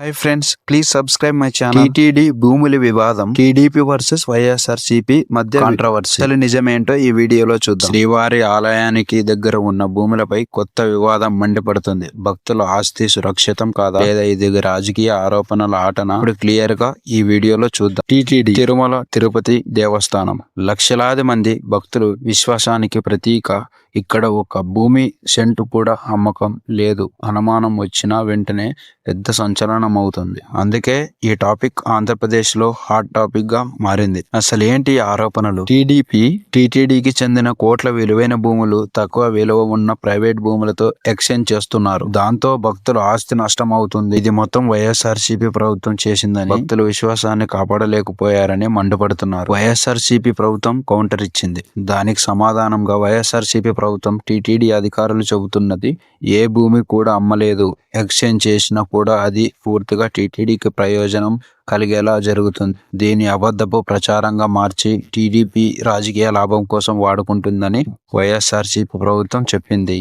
Hi friends please subscribe my channel TTD భూముల వివాదం. TDP versus YSR CP మధ్య controversy నిజమేంటో ఈ వీడియోలో చూద్దాం. శ్రీవారి ఆలయానికి దగ్గర ఉన్న భూములపై కొత్త వివాదం మండిపడుతుంది. భక్తుల ఆస్తి సురక్షితం కాదా? లేదా ఇది రాజకీయ ఆరోపణల ఆటన? ఇప్పుడు క్లియర్గా ఈ వీడియోలో చూద్దాం. టీటీడీ తిరుమల తిరుపతి దేవస్థానం. లక్షలాది మంది భక్తులు విశ్వాసానికి ప్రతీక ఇక్కడ ఒక భూమి సెంటు కూడా అమ్మకం లేదు. అనుమానం వచ్చినా వెంటనే పెద్ద సంచలనం అవుతుంది. అందుకే ఈ టాపిక్ ఆంధ్రప్రదేశ్లో హాట్ టాపిక్గా మారింది. అసలు ఏంటి ఆరోపణలు? టీడీపీ టీటీడీకి చెందిన కోట్ల విలువైన భూములు తక్కువ విలువ ఉన్న ప్రైవేట్ భూములతో ఎక్స్చేంజ్ చేస్తున్నారు. దాంతో భక్తుల ఆస్తి నష్టం అవుతుంది ఇది మొత్తం వైఎస్ఆర్సీపీ ప్రభుత్వం చేసిందని భక్తుల విశ్వాసాన్ని కాపాడలేకపోయారని మండిపడుతున్నారు. వైఎస్ఆర్సీపీ ప్రభుత్వం కౌంటర్ ఇచ్చింది. దానికి సమాధానంగా వైఎస్ఆర్సీపీ ప్రభుత్వం టీటీడీ అధికారులు చెబుతున్నది ఏ భూమి కూడా అమ్మలేదు. ఎక్స్చేంజ్ చేసినా కూడా అది పూర్తిగా టీటీడీకి ప్రయోజనం కలిగేలా జరుగుతుంది. దీని అబద్ధపు ప్రచారంగా మార్చి టీడీపీ రాజకీయ లాభం కోసం వాడుకుంటుందని వైఎస్ఆర్సీపీ ప్రభుత్వం చెప్పింది.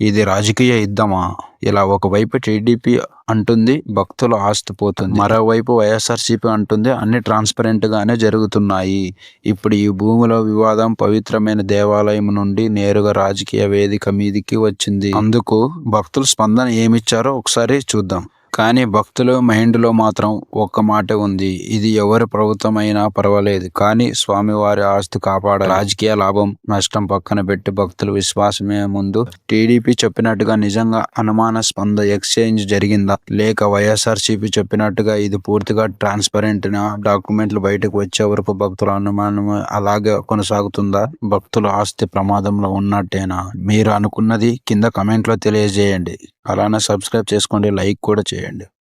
ఇది రాజకీయ యుద్ధమా? ఇలా ఒకవైపు టీడీపీ అంటుంది భక్తుల ఆస్తి పోతుంది. మరోవైపు వైఎస్ఆర్సీపీ అంటుంది అన్ని ట్రాన్స్పరెంట్ గానే జరుగుతున్నాయి. ఇప్పుడు ఈ భూమిలో వివాదం పవిత్రమైన దేవాలయం నుండి నేరుగా రాజకీయ వేదిక మీదికి వచ్చింది. అందుకు భక్తుల స్పందన ఏమిచ్చారో ఒకసారి చూద్దాం. కానీ భక్తులు మైండ్లో మాత్రం ఒక్క మాట ఉంది. ఇది ఎవరి ప్రభుత్వం అయినా పర్వాలేదు. కానీ స్వామివారి ఆస్తి కాపాడ రాజకీయ లాభం నష్టం పక్కన పెట్టి భక్తుల విశ్వాసమే ముందు టీడీపీ చెప్పినట్టుగా నిజంగా అనుమానాస్పంద ఎక్స్చేంజ్ జరిగిందా? లేక వైఎస్ఆర్సీపీ చెప్పినట్టుగా ఇది పూర్తిగా ట్రాన్స్పరెంట్ డాక్యుమెంట్లు బయటకు వచ్చే వరకు భక్తుల అనుమానం అలాగే కొనసాగుతుందా? భక్తుల ఆస్తి ప్రమాదంలో ఉన్నట్టేనా? మీరు అనుకున్నది కింద కమెంట్లో తెలియజేయండి. అలానే సబ్స్క్రైబ్ చేసుకోండి లైక్ కూడా చేయండి.